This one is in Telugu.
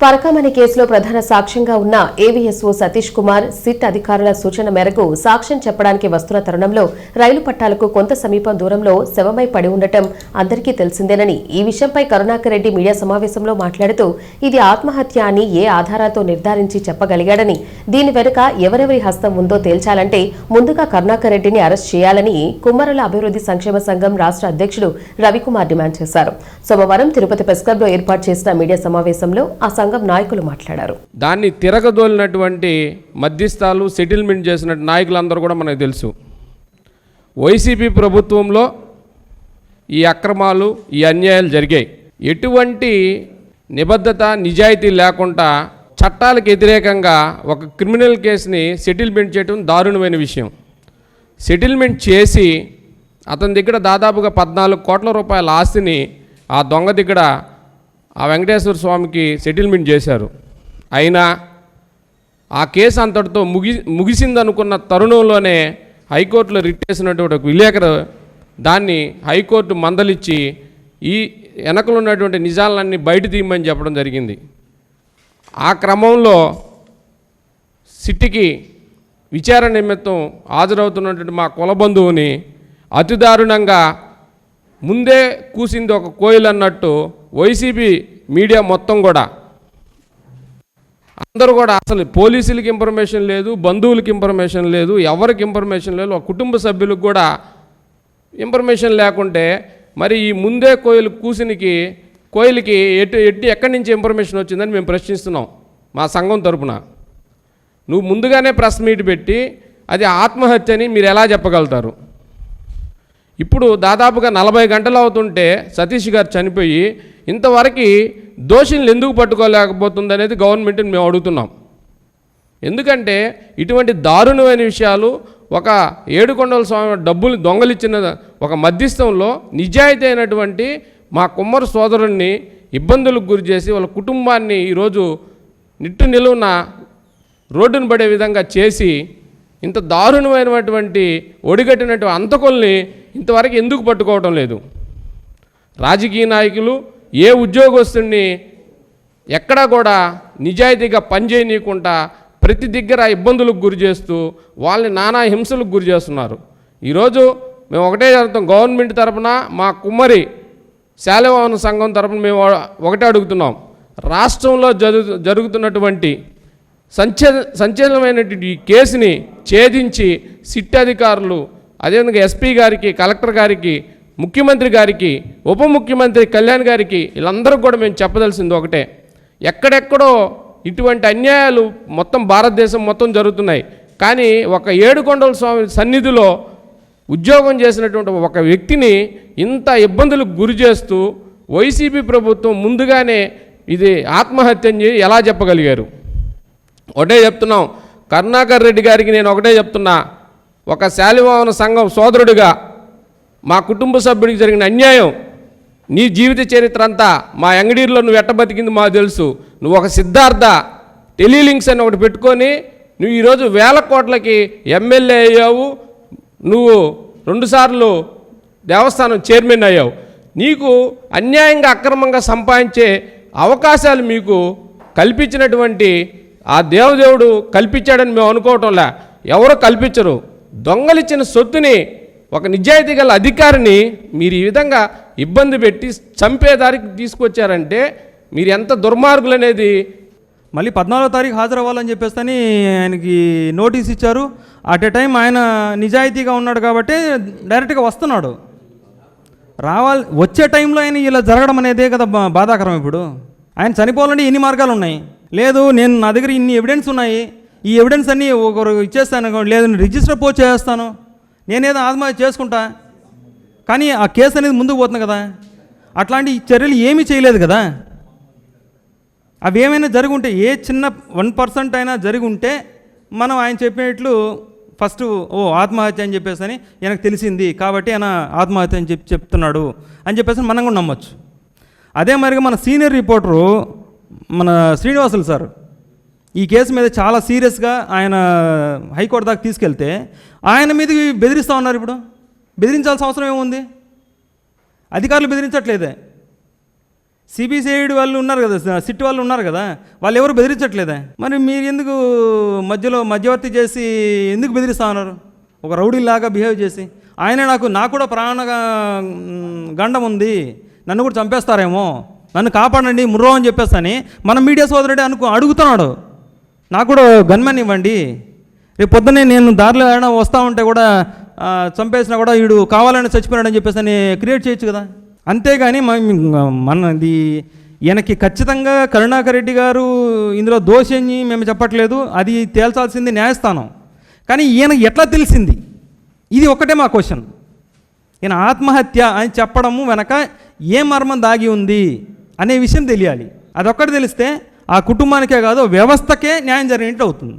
పరకామణి కేసులో ప్రధాన సాక్ష్యంగా ఉన్న ఏవీఎస్ఓ సతీష్ కుమార్ సిట్ అధికారుల సూచన మేరకు సాక్ష్యం చెప్పడానికి వస్తున్న తరుణంలో రైలు పట్టాలకు కొంత సమీపం దూరంలో శవమై పడి ఉండటం అందరికీ తెలిసిందేనని ఈ విషయంపై కరుణాకర్ రెడ్డి మీడియా సమావేశంలో మాట్లాడుతూ ఇది ఆత్మహత్య అని ఏ ఆధారాలతో నిర్ధారించి చెప్పగలిగాడని దీని వెనుక ఎవరెవరి హస్తం ఉందో తేల్చాలంటే ముందుగా కరుణాకర్ రెడ్డిని అరెస్ట్ చేయాలని కుమ్మరుల అభివృద్ధి సంక్షేమ సంఘం రాష్ట్ర అధ్యక్షుడు రవికుమార్ డిమాండ్ చేశారు. సోమవారం తిరుపతి ప్రెస్ క్లబ్లో ఏర్పాటు చేసిన మీడియా సమావేశంలో ఆ సంఘం నాయకులు మాట్లాడారు. దాన్ని తిరగదోలినటువంటి మధ్యస్థాలు సెటిల్మెంట్ చేసిన నాయకులందరూ కూడా మనకు తెలుసు. వైసీపీ ప్రభుత్వంలో ఈ అక్రమాలు ఈ అన్యాయాలు జరిగాయి. ఎటువంటి నిబద్ధత నిజాయితీ లేకుండా చట్టాలకు వ్యతిరేకంగా ఒక క్రిమినల్ కేసుని సెటిల్మెంట్ చేయడం దారుణమైన విషయం. సెటిల్మెంట్ చేసి అతని దగ్గర దాదాపుగా పద్నాలుగు కోట్ల రూపాయల ఆస్తిని ఆ దొంగ దగ్గర ఆ వెంకటేశ్వర స్వామికి సెటిల్మెంట్ చేశారు. అయినా ఆ కేసు అంతటితో ముగి ముగిసిందనుకున్న తరుణంలోనే హైకోర్టులో రిట్ చేసినటువంటి ఒక విలేకరు దాన్ని హైకోర్టు మందలిచ్చి ఈ వెనకలు ఉన్నటువంటి నిజాలన్నీ బయట తీయమని చెప్పడం జరిగింది. ఆ క్రమంలో సిట్టికి విచారణ నిమిత్తం హాజరవుతున్నటువంటి మా కుల బంధువుని అతి దారుణంగా ముందే కూసింది ఒక కోయిల్ అన్నట్టు వైసీపీ మీడియా మొత్తం కూడా. అందరూ కూడా అసలు పోలీసులకి ఇన్ఫర్మేషన్ లేదు బంధువులకి ఇన్ఫర్మేషన్ లేదు ఎవరికి ఇన్ఫర్మేషన్ లేదు ఒక కుటుంబ సభ్యులకు కూడా ఇన్ఫర్మేషన్ లేకుంటే మరి ఈ ముందే కోయిలు కూసినికి కోయిలకి ఎటు ఎట్టి ఎక్కడి నుంచి ఇన్ఫర్మేషన్ వచ్చిందని మేము ప్రశ్నిస్తున్నాం మా సంఘం తరపున. నువ్వు ముందుగానే ప్రెస్ మీట్ పెట్టి అది ఆత్మహత్య అని మీరు ఎలా చెప్పగలుగుతారు? ఇప్పుడు దాదాపుగా నలభై గంటలు అవుతుంటే సతీష్ గారు చనిపోయి ఇంతవరకు దోషులను ఎందుకు పట్టుకోలేకపోతుంది అనేది గవర్నమెంట్ని మేము అడుగుతున్నాం. ఎందుకంటే ఇటువంటి దారుణమైన విషయాలు ఒక ఏడుకొండల స్వామి డబ్బులు దొంగలిచ్చిన ఒక మధ్యస్థంలో నిజాయితీ అయినటువంటి మా కుమ్మర సోదరుణ్ణి ఇబ్బందులకు గురి చేసి వాళ్ళ కుటుంబాన్ని ఈరోజు నిట్టు నిలువున రోడ్డును పడే విధంగా చేసి ఇంత దారుణమైనటువంటి ఒడిగట్టినటువంటి అంతకుల్ని ఇంతవరకు ఎందుకు పట్టుకోవటం లేదు. రాజకీయ నాయకులు ఏ ఉద్యోగస్తుడిని ఎక్కడా కూడా నిజాయితీగా పనిచేయనీయకుండా ప్రతి దగ్గర ఇబ్బందులకు గురి చేస్తూ వాళ్ళని నానా హింసలకు గురి చేస్తున్నారు. ఈరోజు మేము ఒకటే జరుగుతాం గవర్నమెంట్ తరపున మా కుమ్మరి శాలివాహన సంఘం తరపున మేము ఒకటే అడుగుతున్నాం. రాష్ట్రంలో జరుగు జరుగుతున్నటువంటి సంచ సంచలనమైనటువంటి ఈ కేసుని ఛేదించి సిట్ అధికారులు అదేవిధంగా ఎస్పీ గారికి కలెక్టర్ గారికి ముఖ్యమంత్రి గారికి ఉప ముఖ్యమంత్రి కళ్యాణ్ గారికి వీళ్ళందరూ కూడా మేము చెప్పదలసింది ఒకటే. ఎక్కడెక్కడో ఇటువంటి అన్యాయాలు మొత్తం భారతదేశం మొత్తం జరుగుతున్నాయి. కానీ ఒక ఏడుకొండల స్వామి సన్నిధిలో ఉద్యోగం చేసినటువంటి ఒక వ్యక్తిని ఇంత ఇబ్బందులకు గురి చేస్తూ వైసీపీ ప్రభుత్వం ముందుగానే ఇది ఆత్మహత్యని ఎలా చెప్పగలిగారు? ఒకటే చెప్తున్నాం. కరుణాకర్ రెడ్డి గారికి నేను ఒకటే చెప్తున్నా. ఒక శాలివాహన సంఘం సోదరుడిగా మా కుటుంబ సభ్యుడికి జరిగిన అన్యాయం నీ జీవిత చరిత్ర అంతా మా అంగడీలో నువ్వు ఎట్ట బతికింది మాకు తెలుసు. నువ్వు ఒక సిద్ధార్థ టెలిలింక్స్ అని ఒకటి పెట్టుకొని నువ్వు ఈరోజు వేల కోట్లకి ఎమ్మెల్యే అయ్యావు. నువ్వు రెండుసార్లు దేవస్థానం చైర్మన్ అయ్యావు. నీకు అన్యాయంగా అక్రమంగా సంపాదించే అవకాశాలు మీకు కల్పించినటువంటి ఆ దేవదేవుడు కల్పించాడని మేము అనుకోవటంలా. ఎవరో కల్పించరు? దొంగలిచ్చిన సొత్తుని ఒక నిజాయితీ గల అధికారిని మీరు ఈ విధంగా ఇబ్బంది పెట్టి చంపేదారికి తీసుకొచ్చారంటే మీరు ఎంత దుర్మార్గులు అనేది మళ్ళీ పద్నాలుగో తారీఖు హాజరవ్వాలని చెప్పేసి ఆయనకి నోటీస్ ఇచ్చారు. అట్ ఎ టైం ఆయన నిజాయితీగా ఉన్నాడు కాబట్టి డైరెక్ట్గా వస్తున్నాడు. రావాలి వచ్చే టైంలో ఆయన ఇలా జరగడం అనేదే కదా బా- బాధాకరం ఇప్పుడు. ఆయన చనిపోవాలంటే ఎన్ని మార్గాలు ఉన్నాయి? లేదు నేను నా దగ్గర ఇన్ని ఎవిడెన్స్ ఉన్నాయి. ఈ ఎవిడెన్స్ అన్నీ ఒకరు ఇచ్చేస్తాను లేదు నేను రిజిస్టర్ పోస్ట్ చేస్తాను. నేనేదో ఆత్మహత్య చేసుకుంటా. కానీ ఆ కేసు అనేది ముందుకు పోతుంది కదా. అట్లాంటి చర్యలు ఏమీ చేయలేదు కదా. అవి ఏమైనా జరిగి ఉంటే ఏ చిన్న వన్ పర్సెంట్ అయినా జరిగి ఉంటే మనం ఆయన చెప్పినట్లు ఫస్ట్ ఓ ఆత్మహత్య అని చెప్పేసి అని ఈయనకు తెలిసింది. కాబట్టి ఆయన ఆత్మహత్య అని చెప్పి చెప్తున్నాడు అని చెప్పేసి మనం కూడా నమ్మొచ్చు. అదే మరిగా మన సీనియర్ రిపోర్టరు మన శ్రీనివాసులు సార్ ఈ కేసు మీద చాలా సీరియస్గా ఆయన హైకోర్టు దాకా తీసుకెళ్తే ఆయన మీద బెదిరిస్తూ ఉన్నారు ఇప్పుడు. బెదిరించాల్సిన అవసరం ఏముంది? అధికారులు బెదిరించట్లేదే. సిబిసిఐడి వాళ్ళు ఉన్నారు కదా సిట్ వాళ్ళు ఉన్నారు కదా వాళ్ళు ఎవరు బెదిరించట్లేదే. మరి మీరు ఎందుకు మధ్యలో మధ్యవర్తి చేసి ఎందుకు బెదిరిస్తా ఉన్నారు? ఒక రౌడీలాగా బిహేవ్ చేసి. ఆయన నాకు నాకు కూడా ప్రాణ గండం ఉంది. నన్ను కూడా చంపేస్తారేమో. నన్ను కాపాడండి ముర్రో అని చెప్పేస్తాని మన మీడియా సోదరుడే అనుకో అడుగుతున్నాడు. నాకు కూడా గన్మెన్ ఇవ్వండి. రేపు పొద్దున్నే నేను దారిలో ఏమైనా వస్తూ ఉంటే కూడా చంపేసినా కూడా వీడు కావాలని చచ్చిపోయాడని చెప్పేసి అని క్రియేట్ చేయొచ్చు కదా. అంతేగాని మ- మనది ఈయనకి ఖచ్చితంగా కరుణాకర్ రెడ్డి గారు ఇందులో దోషని మేము చెప్పట్లేదు. అది తేల్చాల్సింది న్యాయస్థానం. కానీ ఈయన ఎట్లా తెలిసింది? ఇది ఒకటే మా క్వశ్చన్ ఈయన ఆత్మహత్య అని చెప్పడము వెనక ఏ మర్మం దాగి ఉంది అనే విషయం తెలియాలి. అదొక్కటి తెలిస్తే ఆ కుటుంబానికే కాదు వ్యవస్థకే న్యాయం జరిగినట్టు అవుతుంది.